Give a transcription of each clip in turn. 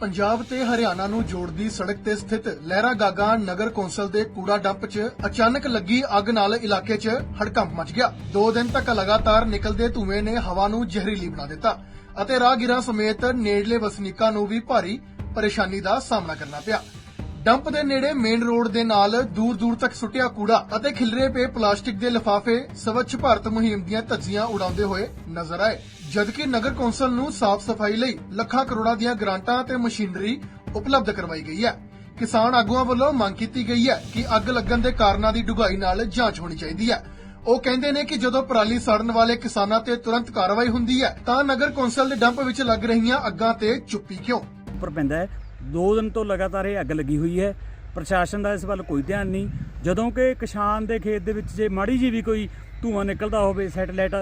ਪੰਜਾਬ ਤੇ ਹਰਿਆਣਾ ਨੂੰ ਜੋੜਦੀ ਸੜਕ ਤੇ ਸਥਿਤ ਲਹਿਰਾ ਗਾਗਾ ਨਗਰ ਕੌਂਸਲ ਦੇ ਕੂੜਾ ਡੰਪ 'ਚ ਅਚਾਨਕ ਲੱਗੀ ਅੱਗ ਨਾਲ ਇਲਾਕੇ 'ਚ ਹੜਕੰਪ ਮਚ ਗਿਆ। ਦੋ ਦਿਨ ਤੱਕ ਲਗਾਤਾਰ ਨਿਕਲਦੇ ਧੂਏ ਨੇ ਹਵਾ ਨੂੰ ਜ਼ਹਿਰੀਲੀ ਬਣਾ ਦਿੱਤਾ ਅਤੇ ਰਾਹਗੀਰਾਂ ਸਮੇਤ ਨੇੜਲੇ ਵਸਨੀਕਾਂ ਨੂੰ ਵੀ ਭਾਰੀ ਪਰੇਸ਼ਾਨੀ ਦਾ ਸਾਹਮਣਾ ਕਰਨਾ ਪਿਆ। ਡੰਪ ਦੇ ਨੇੜੇ ਮੇਨ ਰੋਡ ਦੇ ਨਾਲ ਦੂਰ ਦੂਰ ਤੱਕ ਸੁੱਟਿਆ ਕੂੜਾ ਅਤੇ ਖਿਲਰੇ ਪਏ ਪਲਾਸਟਿਕ ਦੇ ਲਿਫਾਫੇ ਸਵੱਛ ਭਾਰਤ ਮੁਹਿੰਮ ਦੀਆਂ ਧੱਜੀਆਂ ਉਡਾਉਂਦੇ ਹੋਏ ਨਜ਼ਰ ਆਏ। ਜਦਕਿ ਨਗਰ ਕੌਂਸਲ ਨੂੰ ਸਾਫ਼ ਸਫ਼ਾਈ ਲਈ ਲੱਖਾਂ ਕਰੋੜਾਂ ਦੀਆਂ ਗ੍ਰਾਂਟਾਂ ਤੇ ਮਸ਼ੀਨਰੀ ਉਪਲਬਧ ਕਰਵਾਈ ਗਈ ਹੈ। ਕਿਸਾਨ ਆਗੂਆਂ ਵੱਲੋਂ ਮੰਗ ਕੀਤੀ ਗਈ ਹੈ ਕਿ ਅੱਗ ਲੱਗਣ ਦੇ ਕਾਰਨਾਂ ਦੀ ਡੂੰਘਾਈ ਨਾਲ ਜਾਂਚ ਹੋਣੀ ਚਾਹੀਦੀ ਹੈ। ਉਹ ਕਹਿੰਦੇ ਨੇ ਕਿ ਜਦੋਂ ਪਰਾਲੀ ਸਾੜਨ ਵਾਲੇ ਕਿਸਾਨਾਂ ਤੇ ਤੁਰੰਤ ਕਾਰਵਾਈ ਹੁੰਦੀ ਹੈ ਤਾਂ ਨਗਰ ਕੌਂਸਲ ਦੇ ਡੰਪ ਵਿੱਚ ਲੱਗ ਰਹੀਆਂ ਅੱਗਾਂ ਤੇ ਚੁੱਪੀ ਕਿਉਂ? ਉੱਪਰ ਪੈਂਦਾ ਹੈ ਦੋ ਦਿਨ ਤੋਂ ਲਗਾਤਾਰ ਇਹ ਅੱਗ ਲੱਗੀ ਹੋਈ ਹੈ। ਪ੍ਰਸ਼ਾਸਨ ਦਾ ਇਸ ਵੱਲ ਕੋਈ ਧਿਆਨ ਨਹੀਂ। ਜਦੋਂ ਕਿ ਕਿਸਾਨ ਦੇ ਖੇਤ ਦੇ ਵਿੱਚ ਜੇ ਮਾੜੀ ਜੀ ਵੀ ਕੋਈ ਧੂਆਂ ਨਿਕਲਦਾ ਹੋਵੇ, ਸੈਟਲਾਈਟ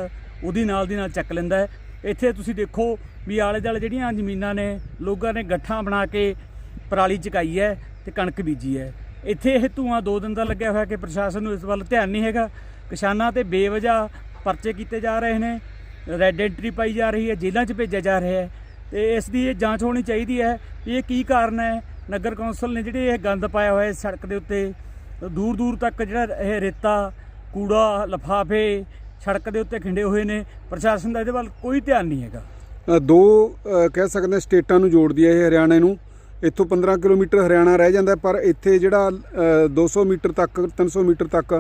ਉਹਦੀ ਨਾਲ ਦੀ ਨਾਲ ਚੱਕ ਲੈਂਦਾ ਹੈ। ਇੱਥੇ ਤੁਸੀਂ ਦੇਖੋ ਵੀ ਆਲੇ ਦੁਆਲੇ ਜਿਹੜੀਆਂ ਜ਼ਮੀਨਾਂ ਨੇ, ਲੋਕਾਂ ਨੇ ਗੱਠਾਂ ਬਣਾ ਕੇ ਪਰਾਲੀ ਚਕਾਈ ਹੈ ਤੇ ਕਣਕ ਬੀਜੀ ਹੈ। ਇੱਥੇ ਇਹ ਧੂਆਂ ਦੋ ਦਿਨ ਦਾ ਲੱਗਿਆ ਹੋਇਆ ਕਿ ਪ੍ਰਸ਼ਾਸਨ ਨੂੰ ਇਸ ਵੱਲ ਧਿਆਨ ਨਹੀਂ ਹੈਗਾ। ਕਿਸਾਨਾਂ ਤੇ ਬੇਵਜ੍ਹਾ ਪਰਚੇ ਕੀਤੇ ਜਾ ਰਹੇ ਨੇ। ਰੈੱਡ ਐਂਟਰੀ ਪਾਈ ਜਾ ਰਹੀ ਹੈ, ਜੇਲ੍ਹਾਂ 'ਚ ਭੇਜਿਆ ਜਾ ਰਿਹਾ ਹੈ। ਤੇ ਇਸ ਦੀ ਇਹ ਜਾਂਚ ਹੋਣੀ ਚਾਹੀਦੀ ਹੈ ਵੀ ਇਹ ਕੀ ਕਾਰਨ ਹੈ। ਨਗਰ ਕੌਂਸਲ ਨੇ ਜਿਹੜੇ ਇਹ ਗੰਦ ਪਾਇਆ ਹੋਇਆ ਇਸ ਸੜਕ ਦੇ ਉੱਤੇ ਦੂਰ ਦੂਰ ਤੱਕ ਜਿਹੜਾ ਇਹ ਰੇਤਾ ਕੂੜਾ ਲਫਾਫੇ ਸੜਕ ਦੇ ਉੱਤੇ ਖਿੰਡੇ ਹੋਏ ਨੇ। ਪ੍ਰਸ਼ਾਸਨ ਦਾ ਇਹਦੇ ਵੱਲ ਕੋਈ ਧਿਆਨ ਨਹੀਂ ਹੈਗਾ। ਦੋ ਕਹਿ ਸਕਦੇ ਸਟੇਟਾਂ ਨੂੰ ਜੋੜਦੀ ਹੈ ਇਹ ਹਰਿਆਣਾ ਨੂੰ। ਇੱਥੋਂ 15 ਕਿਲੋਮੀਟਰ ਹਰਿਆਣਾ ਰਹਿ ਜਾਂਦਾ ਪਰ ਇੱਥੇ ਜਿਹੜਾ ਅ, 200 ਮੀਟਰ ਤੱਕ 300 ਮੀਟਰ ਤੱਕ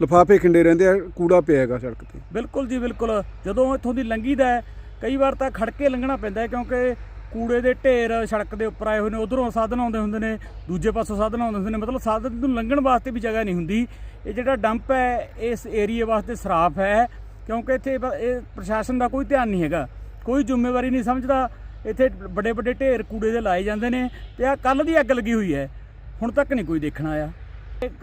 ਲਿਫਾਫੇ ਖਿੰਡੇ ਰਹਿੰਦੇ ਆ ਕੂੜਾ ਪਿਆ ਹੈਗਾ ਸੜਕ ਤੇ। ਬਿਲਕੁਲ ਜੀ ਬਿਲਕੁਲ। ਜਦੋਂ ਇੱਥੋਂ ਦੀ ਲੰਘੀਦਾ ਹੈ ਕਈ ਵਾਰ ਤਾਂ ਖੜ ਕੇ ਲੰਘਣਾ ਪੈਂਦਾ ਕਿਉਂਕਿ ਕੂੜੇ ਦੇ ਢੇਰ ਸੜਕ ਦੇ ਉੱਪਰ ਆਏ ਹੋਏ ਨੇ, ਉਧਰੋਂ ਸਾਧਨ ਆਉਂਦੇ ਹੁੰਦੇ ਨੇ, ਦੂਜੇ ਪਾਸੋਂ ਸਾਧਨ ਆਉਂਦੇ ਹੁੰਦੇ ਨੇ, ਮਤਲਬ ਸਾਧਨ ਨੂੰ ਲੰਘਣ ਵਾਸਤੇ ਵੀ ਜਗ੍ਹਾ ਨਹੀਂ ਹੁੰਦੀ। ਇਹ ਜਿਹੜਾ ਡੰਪ ਹੈ, ਇਸ ਏਰੀਏ ਵਾਸਤੇ ਸਰਾਫ ਹੈ, ਕਿਉਂਕਿ ਇੱਥੇ ਇਹ ਪ੍ਰਸ਼ਾਸਨ ਦਾ ਕੋਈ ਧਿਆਨ ਨਹੀਂ ਹੈਗਾ। ਕੋਈ ਜ਼ਿੰਮੇਵਾਰੀ ਨਹੀਂ ਸਮਝਦਾ। ਇੱਥੇ ਵੱਡੇ ਵੱਡੇ ਢੇਰ ਕੂੜੇ ਦੇ ਲਾਏ ਜਾਂਦੇ ਨੇ ਤੇ ਆ ਕੱਲ ਦੀ ਅੱਗ ਲੱਗੀ ਹੋਈ ਹੈ। ਹੁਣ ਤੱਕ ਨਹੀਂ ਕੋਈ ਦੇਖਣ ਆਇਆ।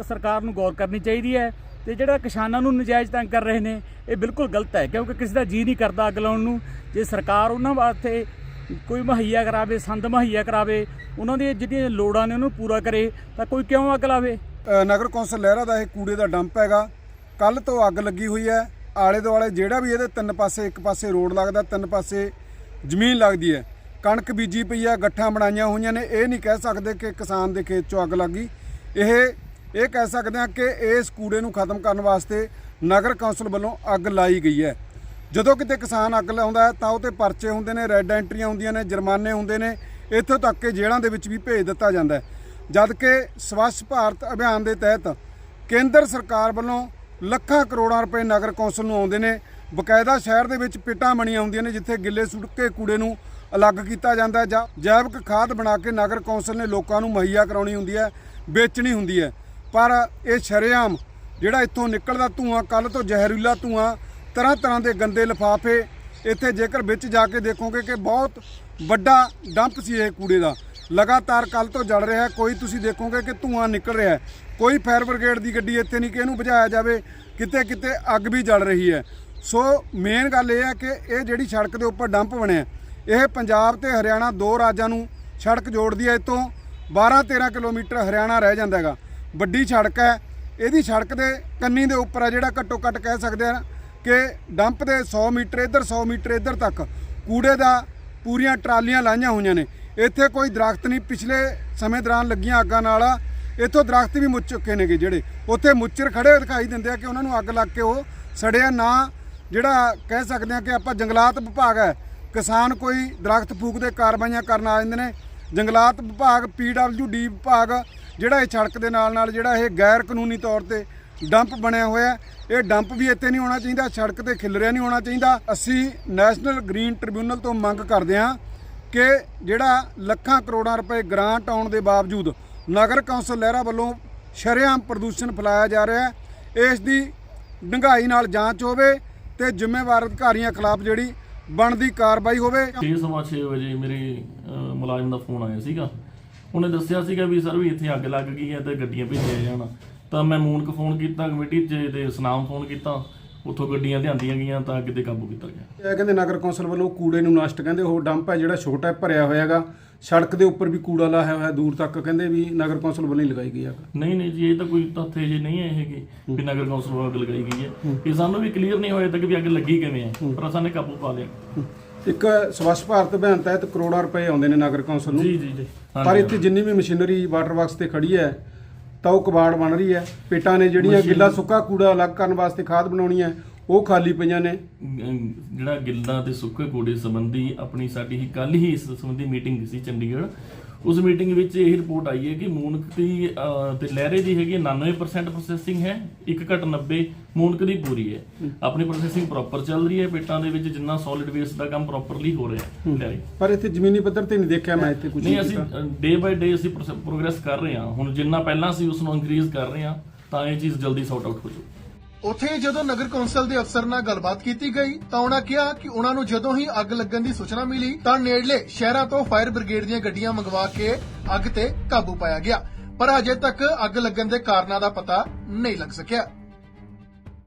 ਸਰਕਾਰ ਨੂੰ ਗੌਰ ਕਰਨੀ ਚਾਹੀਦੀ ਹੈ ਤੇ ਜਿਹੜਾ ਕਿਸਾਨਾਂ ਨੂੰ ਨਜਾਇਜ਼ ਤੰਗ ਕਰ ਰਹੇ ਨੇ, ਇਹ ਬਿਲਕੁਲ ਗਲਤ ਹੈ, ਕਿਉਂਕਿ ਕਿਸੇ ਦਾ ਜੀ ਨਹੀਂ ਕਰਦਾ ਅੱਗ ਲਾਉਣ ਨੂੰ। ਜੇ ਸਰਕਾਰ ਉਹਨਾਂ ਵਾਸਤੇ ਕੋਈ ਮੁਹੱਈਆ ਕਰਾਵੇ, ਸੰਦ ਮੁਹੱਈਆ ਕਰਾਵੇ, ਉਹਨਾਂ ਦੀਆਂ ਜਿਹੜੀਆਂ ਲੋੜਾਂ ਨੇ ਉਹਨੂੰ ਪੂਰਾ ਕਰੇ, ਤਾਂ ਕੋਈ ਕਿਉਂ ਅੱਗ ਲਾਵੇ? ਨਗਰ ਕੌਂਸਲ ਲਹਿਰਾ ਦਾ ਇਹ ਕੂੜੇ ਦਾ ਡੰਪ ਹੈਗਾ। ਕੱਲ ਤੋਂ ਅੱਗ ਲੱਗੀ ਹੋਈ ਹੈ। ਆਲੇ ਦੁਆਲੇ ਜਿਹੜਾ ਵੀ ਇਹਦੇ ਤਿੰਨ ਪਾਸੇ, ਇੱਕ ਪਾਸੇ ਰੋਡ ਲੱਗਦਾ, ਤਿੰਨ ਪਾਸੇ ਜ਼ਮੀਨ ਲੱਗਦੀ ਹੈ। ਕਣਕ ਬੀਜੀ ਪਈ ਹੈ, ਗੱਠਾਂ ਬਣਾਈਆਂ ਹੋਈਆਂ ਨੇ। ਇਹ ਨਹੀਂ ਕਹਿ ਸਕਦੇ ਕਿ ਕਿਸਾਨ ਦੇ ਖੇਤ 'ਚੋਂ ਅੱਗ ਲੱਗੀ ਇਹ ਇਹ ਕਹਿ ਸਕਦੇ ਹਾਂ ਕਿ ਇਸ ਕੂੜੇ ਨੂੰ ਖਤਮ ਕਰਨ ਵਾਸਤੇ ਨਗਰ ਕੌਂਸਲ ਵੱਲੋਂ ਅੱਗ ਲਾਈ ਗਈ ਹੈ। ਜਦੋਂ ਕਿਤੇ ਕਿਸਾਨ ਅੱਗ ਲਾਉਂਦਾ ਹੈ, ਤਾਂ ਉਹ ਤੇ ਪਰਚੇ ਹੁੰਦੇ ਨੇ, ਰੈੱਡ ਐਂਟਰੀਆਂ ਹੁੰਦੀਆਂ ਨੇ, ਜੁਰਮਾਨੇ ਹੁੰਦੇ ਨੇ, ਇੱਥੋਂ ਤੱਕ ਕਿ ਜੇਲ੍ਹਾਂ ਦੇ ਵਿੱਚ ਵੀ ਭੇਜ ਦਿੱਤਾ ਜਾਂਦਾ ਹੈ। ਜਦ ਕਿ ਸਵੱਛ ਭਾਰਤ ਅਭਿਆਨ ਦੇ ਤਹਿਤ ਕੇਂਦਰ ਸਰਕਾਰ ਵੱਲੋਂ ਲੱਖਾਂ ਕਰੋੜਾਂ ਰੁਪਏ ਨਗਰ ਕੌਂਸਲ ਨੂੰ ਆਉਂਦੇ ਨੇ, ਬਕਾਇਦਾ ਸ਼ਹਿਰ ਦੇ ਵਿੱਚ ਪਿੱਟਾਂ ਬਣੀਆਂ ਹੁੰਦੀਆਂ ਨੇ, ਜਿੱਥੇ ਗਿੱਲੇ ਸੁੱਕੇ ਕੂੜੇ ਨੂੰ ਅਲੱਗ ਕੀਤਾ ਜਾਂਦਾ ਜਾਂ ਜੈਵਿਕ ਖਾਦ ਬਣਾ ਕੇ ਨਗਰ ਕੌਂਸਲ ਨੇ ਲੋਕਾਂ ਨੂੰ ਮੁਹੱਈਆ ਕਰਾਉਣੀ ਹੁੰਦੀ ਹੈ, ਵੇਚਣੀ ਹੁੰਦੀ ਹੈ। ਪਰ ਇਹ ਸ਼ਰੇਆਮ ਜਿਹੜਾ ਇੱਥੋਂ ਨਿਕਲਦਾ ਧੂਆਂ ਕੱਲ ਤੋਂ ਜ਼ਹਿਰੀਲਾ ਧੂਆਂ, ਤਰ੍ਹਾਂ ਤਰ੍ਹਾਂ ਦੇ ਗੰਦੇ ਲਿਫਾਫੇ, ਇੱਥੇ ਜੇਕਰ ਵਿੱਚ ਜਾ ਕੇ ਦੇਖੋਗੇ ਕਿ ਬਹੁਤ ਵੱਡਾ ਡੰਪ ਸੀ ਇਹ ਕੂੜੇ ਦਾ। ਲਗਾਤਾਰ ਕੱਲ ਤੋਂ ਜਲ ਰਿਹਾ ਕੋਈ ਤੁਸੀਂ ਦੇਖੋਗੇ ਕਿ ਧੂਆਂ ਨਿਕਲ ਰਿਹਾ ਕੋਈ ਫਾਇਰ ਬ੍ਰਿਗੇਡ ਦੀ ਗੱਡੀ ਇੱਥੇ ਨਹੀਂ ਕਿ ਇਹਨੂੰ ਬੁਝਾਇਆ ਜਾਵੇ, ਕਿਤੇ ਕਿਤੇ ਅੱਗ ਵੀ ਜਲ ਰਹੀ ਹੈ। ਸੋ ਮੇਨ ਗੱਲ ਇਹ ਹੈ ਕਿ ਇਹ ਜਿਹੜੀ ਸੜਕ ਦੇ ਉੱਪਰ ਡੰਪ ਬਣਿਆ ਇਹ ਪੰਜਾਬ ਤੇ ਹਰਿਆਣਾ ਦੋ ਰਾਜਾਂ ਨੂੰ ਸੜਕ ਜੋੜਦੀ ਹੈ ਇਤੋਂ 12-13 ਕਿਲੋਮੀਟਰ ਹਰਿਆਣਾ ਰਹਿ ਜਾਂਦਾ ਹੈਗਾ। ਵੱਡੀ ਸੜਕ ਹੈ। ਇਹਦੀ ਸੜਕ ਦੇ ਕੰਨੀ ਦੇ ਉੱਪਰ ਹੈ ਜਿਹੜਾ ਘੱਟੋ ਘੱਟ ਕਹਿ ਸਕਦੇ ਆ ਕਿ ਡੰਪ ਦੇ 100 ਮੀਟਰ, ਇੱਧਰ 100 ਮੀਟਰ, ਇੱਧਰ ਤੱਕ ਕੂੜੇ ਦਾ ਪੂਰੀਆਂ ਟਰਾਲੀਆਂ ਲਾਈਆਂ ਹੋਈਆਂ ਨੇ। ਇੱਥੇ ਕੋਈ ਦਰਖਤ ਨਹੀਂ। ਪਿਛਲੇ ਸਮੇਂ ਦੌਰਾਨ ਲੱਗੀਆਂ ਅੱਗਾਂ ਨਾਲ ਇੱਥੋਂ ਦਰਖਤ ਵੀ ਮੁੱਚ ਚੁੱਕੇ ਨੇਗੇ ਜਿਹੜੇ। ਉੱਥੇ ਮੁੱਚਰ ਖੜੇ ਦਿਖਾਈ ਦਿੰਦੇ ਆ ਕਿ ਉਹਨਾਂ ਨੂੰ ਅੱਗ ਲੱਗ ਕੇ ਉਹ ਸੜਿਆ। ਨਾ ਜਿਹੜਾ ਕਹਿ ਸਕਦੇ ਆ ਕਿ ਆਪਾਂ ਜੰਗਲਾਤ ਵਿਭਾਗ ਹੈ। ਕਿਸਾਨ ਕੋਈ ਦਰਖਤ ਫੂਕਦੇ ਕਾਰਵਾਈਆਂ ਕਰਨ ਆ ਜਾਂਦੇ ਨੇ। ਜੰਗਲਾਤ ਵਿਭਾਗ ਡੀ ਵਿਭਾਗ ਜਿਹੜਾ ਇਹ ਸੜਕ ਦੇ ਨਾਲ ਨਾਲ ਜਿਹੜਾ ਇਹ ਗੈਰ ਕਾਨੂੰਨੀ ਤੌਰ ਤੇ ਡੰਪ ਬਣਿਆ ਹੋਇਆ ਇਹ ਡੰਪ ਵੀ ਇੱਥੇ ਨਹੀਂ ਹੋਣਾ ਚਾਹੀਦਾ, ਸੜਕ ਤੇ ਖਿਲਰਿਆ ਨਹੀਂ ਹੋਣਾ ਚਾਹੀਦਾ। ਅਸੀਂ ਨੈਸ਼ਨਲ ਗ੍ਰੀਨ ਟ੍ਰਿਬਿਊਨਲ ਤੋਂ ਮੰਗ ਕਰਦੇ ਹਾਂ ਕਿ ਜਿਹੜਾ ਲੱਖਾਂ ਕਰੋੜਾਂ ਰੁਪਏ ਗ੍ਰਾਂਟ ਆਉਣ ਦੇ ਬਾਵਜੂਦ ਨਗਰ ਕੌਂਸਲ ਲਹਿਰਾ ਵੱਲੋਂ ਸ਼ਰੇਆਮ ਪ੍ਰਦੂਸ਼ਣ ਫੈਲਾਇਆ ਜਾ ਰਿਹਾ ਹੈ। ਇਸ ਦੀ ਡੂੰਘਾਈ ਨਾਲ ਜਾਂਚ ਹੋਵੇ ਤੇ ਜ਼ਿੰਮੇਵਾਰ ਅਧਿਕਾਰੀਆਂ ਖਿਲਾਫ ਜਿਹੜੀ ਬਣਦੀ ਕਾਰਵਾਈ ਹੋਵੇ। ਛੇ ਸਵਾ ਛੇ ਵਜੇ ਮੇਰੇ ਮੁਲਾਜ਼ਮ ਦਾ ਫੋਨ ਆਇਆ ਸੀਗਾ। ਉਹਨੇ ਦੱਸਿਆ ਸੀਗਾ ਵੀ ਸਰ ਵੀ ਇੱਥੇ ਅੱਗ ਲੱਗ ਗਈ ਹੈ ਤੇ ਗੱਡੀਆਂ ਭੇਜੀਆਂ ਜਾਣ। ਤਾਂ ਮੈਂ ਮੂਨਕ ਫੋਨ ਕੀਤਾ ਕਮੇਟੀ 'ਚ ਤੇ ਸੁਨਾਮ ਫੋਨ ਕੀਤਾ। ਉੱਥੋਂ ਗੱਡੀਆਂ ਲਿਆਂਦੀਆਂ ਗਈਆਂ ਤਾਂ ਅੱਗ ਤੇ ਕਾਬੂ ਕੀਤਾ ਗਿਆ। ਇਹ ਕਹਿੰਦੇ ਨਗਰ ਕੌਂਸਲ ਵੱਲੋਂ ਕੂੜੇ ਨੂੰ ਨਸ਼ਟ ਕਹਿੰਦੇ ਉਹ ਡੰਪ ਹੈ ਜਿਹੜਾ ਛੋਟਾ ਹੈ, ਭਰਿਆ ਹੋਇਆ ਹੈਗਾ ਸੜਕ ਦੇ ਉੱਪਰ ਵੀ ਕੂੜਾ ਲਾਇਆ ਹੋਇਆ ਦੂਰ ਤੱਕ ਕਹਿੰਦੇ ਵੀ ਨਗਰ ਕੌਂਸਲ ਵੱਲੋਂ ਹੀ ਲਗਾਈ ਗਈ ਹੈ ਨਹੀਂ ਨਹੀਂ ਜੀ ਇਹ ਤਾਂ ਕੋਈ ਤੱਥ ਜੇ ਨਹੀਂ ਹੈ ਇਹ ਕਿ ਵੀ ਨਗਰ ਕੌਂਸਲ ਵੱਲੋਂ ਅੱਗ ਲਗਾਈ ਗਈ ਹੈ। ਇਹ ਸਾਨੂੰ ਵੀ ਕਲੀਅਰ ਨਹੀਂ ਹੋਇਆ ਤੱਕ ਵੀ ਅੱਗ ਲੱਗੀ ਕਿਵੇਂ ਹੈ। ਪਰ ਅਸਾਂ ਨੇ ਕਾਬੂ ਪਾ ਲਿਆ। ਇੱਕ ਸਵੱਛ ਭਾਰਤ ਅਭਿਆਨ ਤਹਿਤ ਕਰੋੜਾਂ ਰੁਪਏ ਆਉਂਦੇ ਨੇ ਨਗਰ ਕੌਂਸਲ ਨੂੰ। ਜੀ ਜੀ ਜੀ। ਪਰ ਇੱਥੇ ਜਿੰਨੀ ਵੀ ਮਸ਼ੀਨਰੀ ਵਾਟਰ ਵਰਕਸ ਤੇ ਖੜੀ ਹੈ ਤਾਂ ਉਹ ਕਬਾੜ ਬਣ ਰਹੀ ਹੈ। ਪੇਟਾਂ ਨੇ ਜਿਹੜੀਆਂ ਗਿੱਲਾ ਸੁੱਕਾ ਕੂੜਾ ਅਲੱਗ ਕਰਨ ਵਾਸਤੇ ਖਾਦ ਬਣਾਉਣੀ ਹੈ ਉਹ ਖਾਲੀ ਪਈਆਂ ਨੇ। ਜਿਹੜਾ ਗਿੱਲਾ ਤੇ ਸੁੱਕੇ ਕੂੜੇ ਸੰਬੰਧੀ ਆਪਣੀ ਸਾਡੀ ਹੀ ਕੱਲ ਹੀ ਇਸ ਸੰਬੰਧੀ ਮੀਟਿੰਗ ਸੀ ਚੰਡੀਗੜ੍ਹ। ਉਸ ਮੀਟਿੰਗ ਵਿੱਚ ਇਹ ਰਿਪੋਰਟ ਆਈ ਹੈ ਕਿ ਮੂਨਕ ਦੀ ਤੇ ਲਹਿਰੇ ਦੀ ਹੈਗੀ ਹੈ 99% ਪ੍ਰੋਸੈਸਿੰਗ ਹੈ 1 ਘਟ 90 ਮੂਨਕ ਦੀ ਪੂਰੀ ਹੈ। ਆਪਣੀ ਪ੍ਰੋਸੈਸਿੰਗ ਪ੍ਰੋਪਰ ਚੱਲ ਰਹੀ ਹੈ ਪੇਟਾਂ ਦੇ ਵਿੱਚ ਜਿੰਨਾ ਸੋਲਿਡ ਵੇਸਟ ਦਾ ਕੰਮ ਪ੍ਰੋਪਰਲੀ ਹੋ ਰਿਹਾ ਹੈ ਲਹਿਰੇ। ਪਰ ਇੱਥੇ ਜ਼ਮੀਨੀ ਪੱਧਰ ਤੇ ਨਹੀਂ ਦੇਖਿਆ ਮੈਂ ਇੱਥੇ ਕੁਝ ਨਹੀਂ ਅਸੀਂ ਡੇ ਬਾਈ ਡੇ ਅਸੀਂ ਪ੍ਰੋਗਰੈਸ ਕਰ ਰਹੇ ਹਾਂ। ਹੁਣ ਜਿੰਨਾ ਪਹਿਲਾਂ ਸੀ ਉਸ ਨੂੰ ਇਨਕਰੀਜ਼ ਕਰ ਰਹੇ ਹਾਂ ਤਾਂ ਇਹ ਚੀਜ਼ ਜਲਦੀ ਸੌਟ ਆਊਟ ਹੋ ਜਾਊ। ਉੱਥੇ ਜਦੋਂ ਨਗਰ ਕੌਂਸਲ ਦੇ ਅਫਸਰ ਨਾਲ ਗੱਲਬਾਤ ਕੀਤੀ ਗਈ ਤਾਂ ਉਹਨਾਂ ਕਿਹਾ ਕਿ ਉਹਨਾਂ ਨੂੰ ਜਦੋਂ ਹੀ ਅੱਗ ਲੱਗਣ ਦੀ ਸੂਚਨਾ ਮਿਲੀ ਤਾਂ ਨੇੜਲੇ ਸ਼ਹਿਰਾਂ ਤੋਂ ਫਾਇਰ ਬ੍ਰਿਗੇਡ ਦੀਆਂ ਗੱਡੀਆਂ ਮੰਗਵਾ ਕੇ ਅੱਗ ਤੇ ਕਾਬੂ ਪਾਇਆ ਗਿਆ। ਪਰ ਅਜੇ ਤੱਕ ਅੱਗ ਲੱਗਣ ਦੇ ਕਾਰਨਾਂ ਦਾ ਪਤਾ ਨਹੀਂ ਲੱਗ ਸਕਿਆ।